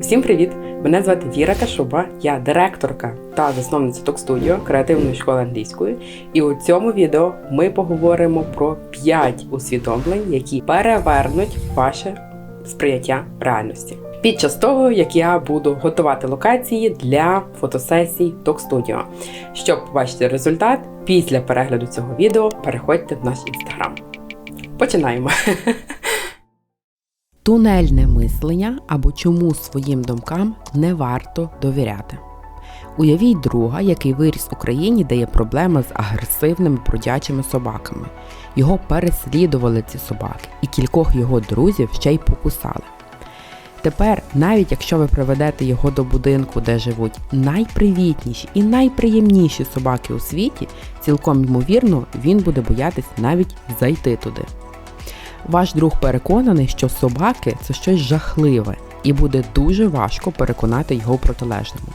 Всім привіт! Мене звати Віра Кашуба, я директорка та засновниця Talk Studio креативної школи англійської. І у цьому відео ми поговоримо про 5 усвідомлень, які перевернуть ваше сприяття реальності. Під час того, як я буду готувати локації для фотосесій Talk Studio. Щоб побачити результат, після перегляду цього відео переходьте в наш інстаграм. Починаємо. Тунельне мислення або чому своїм думкам не варто довіряти. Уявіть друга, який виріс в Україні, де є проблема з агресивними бродячими собаками. Його переслідували ці собаки, і кількох його друзів ще й покусали. Тепер, навіть якщо ви приведете його до будинку, де живуть найпривітніші і найприємніші собаки у світі, цілком ймовірно, він буде боятись навіть зайти туди. Ваш друг переконаний, що собаки це щось жахливе, і буде дуже важко переконати його в протилежному.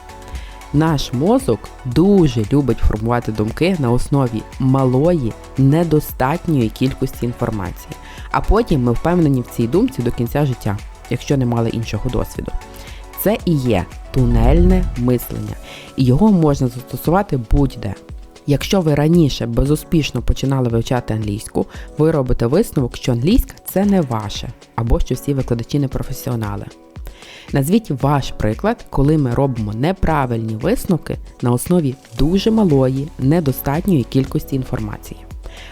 Наш мозок дуже любить формувати думки на основі малої, недостатньої кількості інформації, а потім ми впевнені в цій думці до кінця життя, якщо не мали іншого досвіду. Це і є тунельне мислення, і його можна застосувати будь-де. Якщо ви раніше безуспішно починали вивчати англійську, ви робите висновок, що англійська це не ваше, або що всі викладачі не професіонали. Назвіть ваш приклад, коли ми робимо неправильні висновки на основі дуже малої, недостатньої кількості інформації.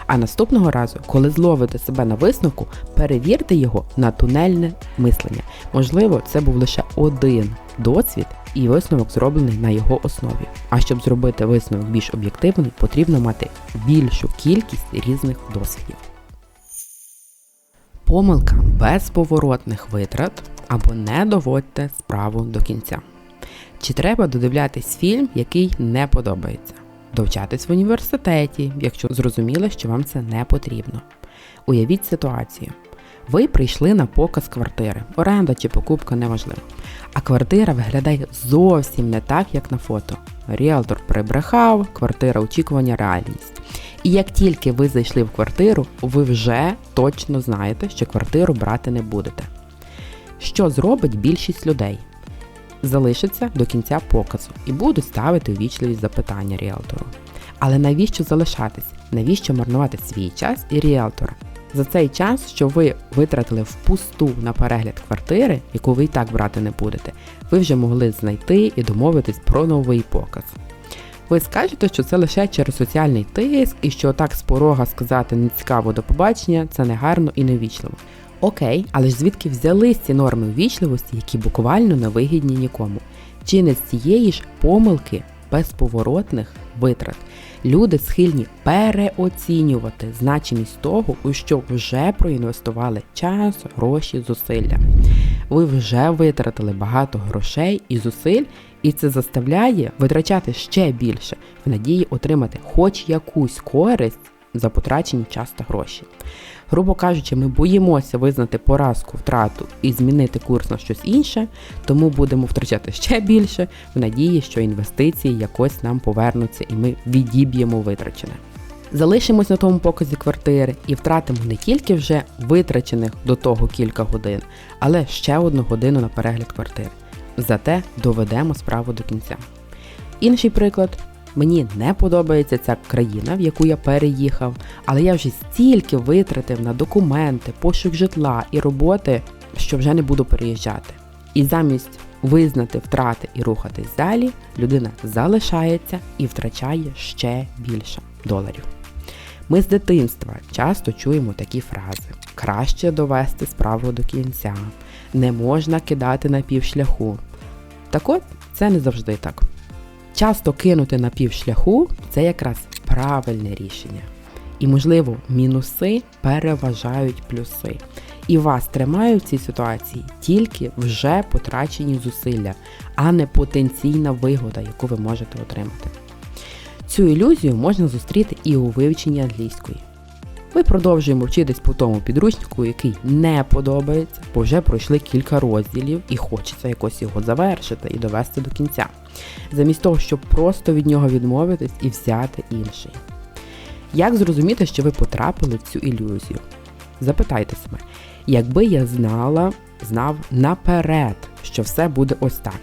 А наступного разу, коли зловите себе на висновку, перевірте його на тунельне мислення. Можливо, це був лише один досвід, і висновок зроблений на його основі. А щоб зробити висновок більш об'єктивний, потрібно мати більшу кількість різних досвідів. Помилка безповоротних витрат або не доводьте справу до кінця. Чи треба додивлятись фільм, який не подобається? Довчатись в університеті, якщо зрозуміли, що вам це не потрібно. Уявіть ситуацію. Ви прийшли на показ квартири, оренда чи покупка неважливо. А квартира виглядає зовсім не так, як на фото. Ріалтор прибрехав, квартира очікування реальність. І як тільки ви зайшли в квартиру, ви вже точно знаєте, що квартиру брати не будете. Що зробить більшість людей? Залишаться до кінця показу і будуть ставити увічливі запитання ріалтору. Але навіщо залишатись? Навіщо марнувати свій час і ріалтора? За цей час, що ви витратили впусту на перегляд квартири, яку ви і так брати не будете, ви вже могли знайти і домовитись про новий показ. Ви скажете, що це лише через соціальний тиск і що так з порога сказати не цікаво до побачення, це негарно і невічливо. Окей, але ж звідки взялись ці норми ввічливості, які буквально не вигідні нікому? Чи не з цієї ж помилки безповоротних витрат? Люди схильні переоцінювати значимість того, у що вже проінвестували час, гроші, зусилля. Ви вже витратили багато грошей і зусиль, і це заставляє витрачати ще більше в надії отримати хоч якусь користь за потрачені час та гроші. Грубо кажучи, ми боїмося визнати поразку, втрату і змінити курс на щось інше, тому будемо втрачати ще більше в надії, що інвестиції якось нам повернуться і ми відіб'ємо витрачене. Залишимось на тому показі квартири і втратимо не тільки вже витрачених до того кілька годин, але ще одну годину на перегляд квартири. Зате доведемо справу до кінця. Інший приклад. Мені не подобається ця країна, в яку я переїхав, але я вже стільки витратив на документи, пошук житла і роботи, що вже не буду переїжджати. І замість визнати втрати і рухатись далі, людина залишається і втрачає ще більше доларів. Ми з дитинства часто чуємо такі фрази: краще довести справу до кінця, не можна кидати на півшляху. Так от, це не завжди так. Часто кинути на півшляху це якраз правильне рішення. І, можливо, мінуси переважають плюси. І вас тримають в цій ситуації тільки вже потрачені зусилля, а не потенційна вигода, яку ви можете отримати. Цю ілюзію можна зустріти і у вивченні англійської. Ми продовжуємо вчитись по тому підручнику, який не подобається, бо вже пройшли кілька розділів і хочеться якось його завершити і довести до кінця, замість того, щоб просто від нього відмовитись і взяти інший. Як зрозуміти, що ви потрапили в цю ілюзію? Запитайте себе, якби я знала знав наперед, що все буде ось так,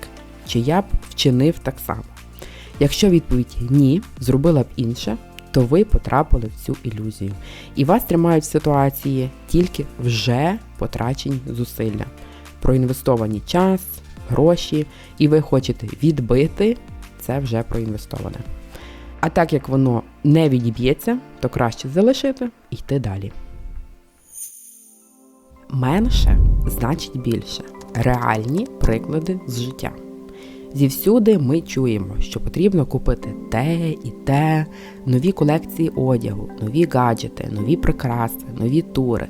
чи я б вчинив так само. Якщо відповідь ні, зробила б інше, то ви потрапили в цю ілюзію. І вас тримають в ситуації тільки вже потрачені зусилля, проінвестовані час, гроші, і ви хочете відбити це вже проінвестоване. А так як воно не відіб'ється, то краще залишити і йти далі. Менше значить більше. Реальні приклади з життя. Зівсюди ми чуємо, що потрібно купити те і те, нові колекції одягу, нові гаджети, нові прикраси, нові тури.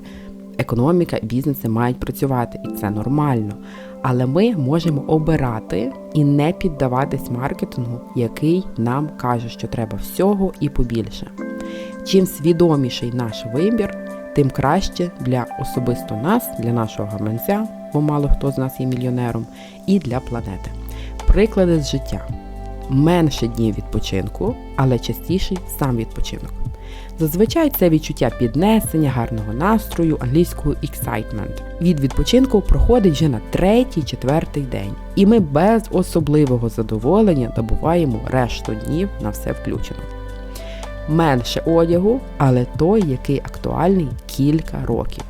Економіка і бізнеси мають працювати, і це нормально. Але ми можемо обирати і не піддаватись маркетингу, який нам каже, що треба всього і побільше. Чим свідоміший наш вибір, тим краще для особисто нас, для нашого гаманця, бо мало хто з нас є мільйонером, і для планети. Приклади з життя. Менше днів відпочинку, але частіший сам відпочинок. Зазвичай це відчуття піднесення, гарного настрою, англійською excitement. Від відпочинку проходить вже на третій-четвертий день, і ми без особливого задоволення добуваємо решту днів на все включено. Менше одягу, але той, який актуальний кілька років.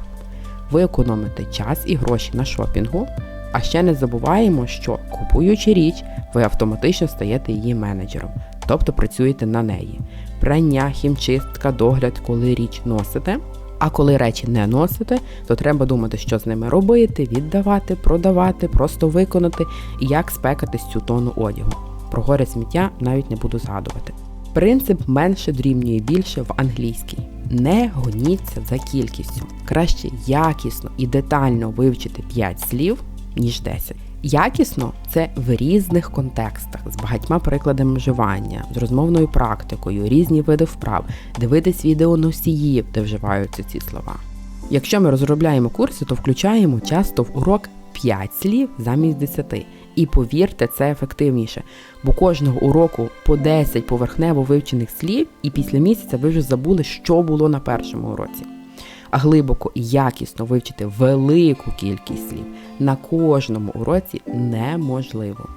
Ви економите час і гроші на шопінгу, а ще не забуваємо, що купуючи річ, ви автоматично стаєте її менеджером, тобто працюєте на неї. Прання, хімчистка, догляд, коли річ носите. А коли речі не носите, то треба думати, що з ними робити, віддавати, продавати, просто виконати і як спекати цю тону одягу. Про горе сміття навіть не буду згадувати. Принцип менше дорівнює більше в англійській. Не гоніться за кількістю. Краще якісно і детально вивчити 5 слів, ніж 10. Якісно це в різних контекстах, з багатьма прикладами вживання, з розмовною практикою, різні види вправ, дивитись відео носіїв, де вживаються ці слова. Якщо ми розробляємо курси, то включаємо часто в урок 5 слів замість 10. І повірте, це ефективніше, бо кожного уроку по 10 поверхнево вивчених слів, і після місяця ви вже забули, що було на першому уроці. Глибоко і якісно вивчити велику кількість слів на кожному уроці неможливо.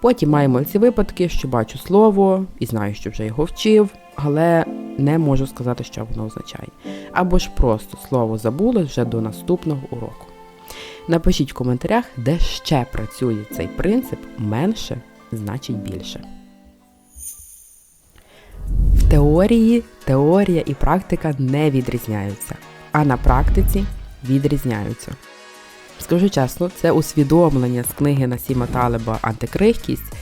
Потім маємо ці випадки, що бачу слово і знаю, що вже його вчив, але не можу сказати, що воно означає. Або ж просто слово забули вже до наступного уроку. Напишіть в коментарях, де ще працює цей принцип менше значить більше. В теорії теорія і практика не відрізняються, а на практиці відрізняються. Скажу чесно, це усвідомлення з книги Насіма Талеба Антикрихкість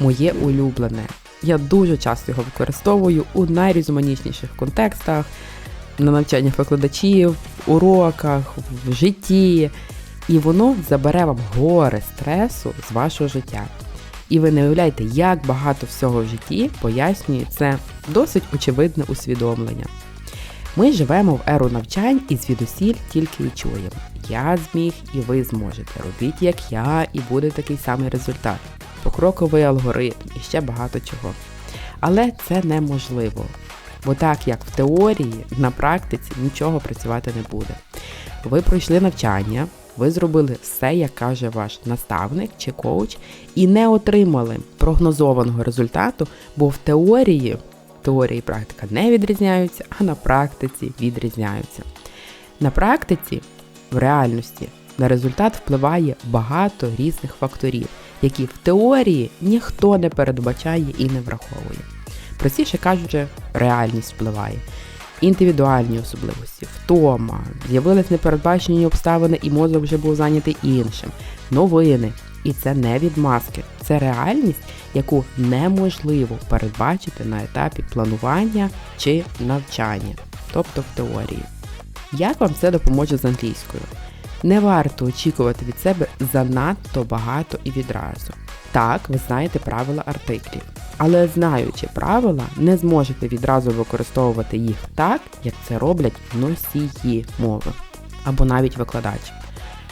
моє улюблене. Я дуже часто його використовую у найрізноманітніших контекстах, на навчаннях викладачів, уроках, в житті. І воно забере вам горе стресу з вашого життя. І ви не уявляєте, як багато всього в житті пояснює це досить очевидне усвідомлення. Ми живемо в еру навчань і звідусіль тільки і чуємо. Я зміг і ви зможете. Робіть як я, і буде такий самий результат. Покроковий алгоритм і ще багато чого. Але це неможливо. Бо так як в теорії, на практиці нічого працювати не буде. Ви пройшли навчання, ви зробили все, як каже ваш наставник чи коуч, і не отримали прогнозованого результату, бо в теорії теорія і практика не відрізняються, а на практиці відрізняються. На практиці, в реальності, на результат впливає багато різних факторів, які в теорії ніхто не передбачає і не враховує. Простіше кажучи, реальність впливає. Індивідуальні особливості, втома, з'явились непередбачені обставини, і мозок вже був зайнятий іншим, новини. І це не відмазки, це реальність, яку неможливо передбачити на етапі планування чи навчання, тобто в теорії. Як вам це допоможе з англійською? Не варто очікувати від себе занадто багато і відразу. Так, ви знаєте правила артиклів. Але знаючи правила, не зможете відразу використовувати їх так, як це роблять носії мови або навіть викладач.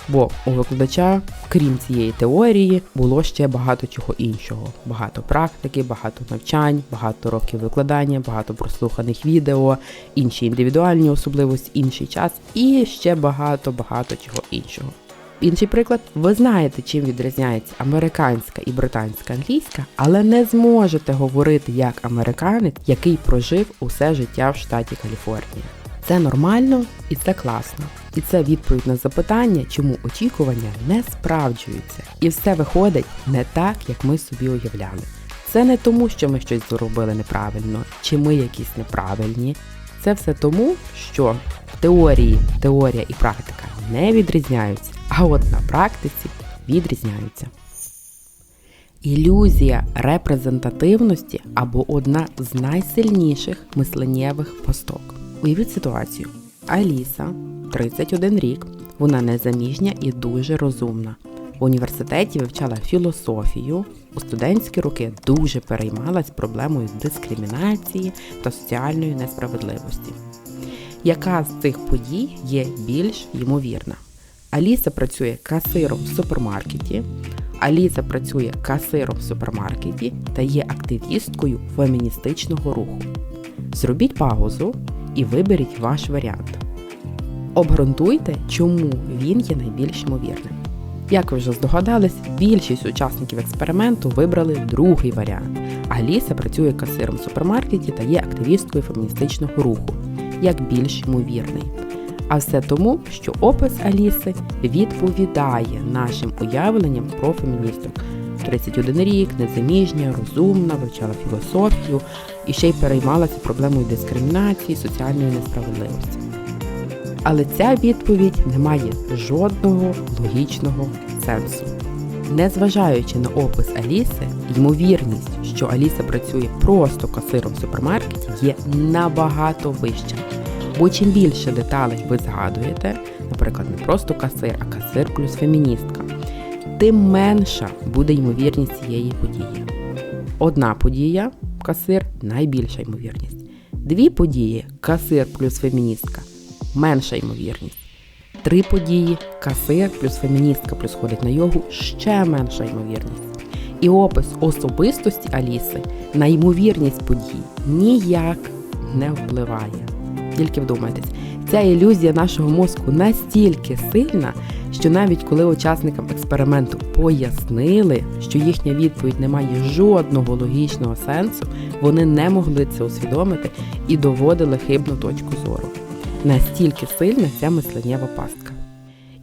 Бо у викладача, крім цієї теорії, було ще багато чого іншого: багато практики, багато навчань, багато років викладання, багато прослуханих відео, інші індивідуальні особливості, інший час і ще багато-багато чого іншого. Інший приклад, ви знаєте, чим відрізняється американська і британська англійська, але не зможете говорити як американець, який прожив усе життя в штаті Каліфорнія. Це нормально і це класно. І це відповідь на запитання, чому очікування не справджуються. І все виходить не так, як ми собі уявляли. Це не тому, що ми щось зробили неправильно, чи ми якісь неправильні. Це все тому, що в теорії теорія і практика не відрізняються, а от на практиці відрізняються. Ілюзія репрезентативності або одна з найсильніших мисленнєвих посток. Уявіть ситуацію. Аліса, 31 рік, вона незаміжня і дуже розумна. В університеті вивчала філософію, у студентські роки дуже переймалась проблемою дискримінації та соціальної несправедливості. Яка з цих подій є більш ймовірна? Аліса працює касиром в супермаркеті, Аліса працює касиром в супермаркеті та є активісткою феміністичного руху. Зробіть паузу і виберіть ваш варіант. Обґрунтуйте, чому він є найбільш ймовірним. Як ви вже здогадались, більшість учасників експерименту вибрали другий варіант. Аліса працює касиром в супермаркеті та є активісткою феміністичного руху, як більш ймовірний. А все тому, що опис Аліси відповідає нашим уявленням про феміністок. 31 рік, незаміжня, розумна, вивчала філософію і ще й переймалася проблемою дискримінації, соціальної несправедливості. Але ця відповідь не має жодного логічного сенсу. Незважаючи на опис Аліси, ймовірність, що Аліса працює просто касиром в супермаркеті, є набагато вища. Бо чим більше деталей ви згадуєте, наприклад, не просто касир, а касир плюс феміністка, тим менша буде ймовірність цієї події. Одна подія касир найбільша ймовірність. Дві події касир плюс феміністка менша ймовірність. Три події касир плюс феміністка плюс ходить на йогу ще менша ймовірність. І опис особистості Аліси на ймовірність подій ніяк не впливає. Тільки вдумайтесь, ця ілюзія нашого мозку настільки сильна, що навіть коли учасникам експерименту пояснили, що їхня відповідь не має жодного логічного сенсу, вони не могли це усвідомити і доводили хибну точку зору. Настільки сильна ця мисленнєва пастка.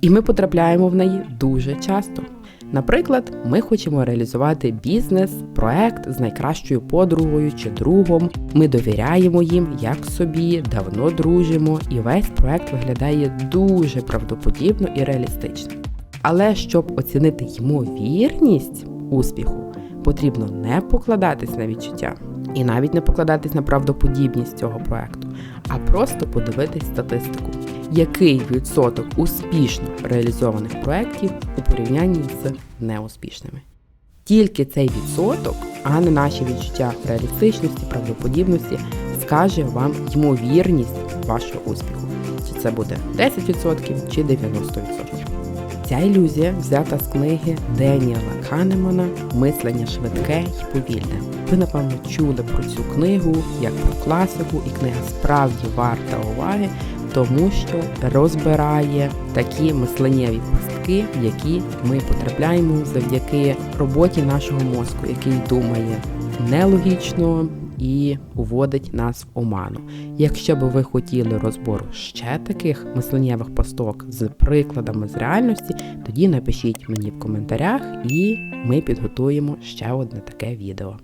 І ми потрапляємо в неї дуже часто. Наприклад, ми хочемо реалізувати бізнес, проект з найкращою подругою чи другом. Ми довіряємо їм як собі, давно дружимо, і весь проект виглядає дуже правдоподібно і реалістично. Але щоб оцінити ймовірність успіху, потрібно не покладатись на відчуття і навіть не покладатись на правдоподібність цього проекту, а просто подивитись статистику який відсоток успішно реалізованих проєктів у порівнянні з неуспішними. Тільки цей відсоток, а не наші відчуття реалістичності, правдоподібності, скаже вам ймовірність вашого успіху. Чи це буде 10% чи 90%. Ця ілюзія взята з книги Деніела Канемана Мислення швидке й повільне. Ви, напевно, чули про цю книгу як про класику, і книга справді варта уваги, тому що розбирає такі мисленнєві пастки, в які ми потрапляємо завдяки роботі нашого мозку, який думає нелогічно і уводить нас в оману. Якщо би ви хотіли розбору ще таких мисленнєвих пасток з прикладами з реальності, тоді напишіть мені в коментарях, і ми підготуємо ще одне таке відео.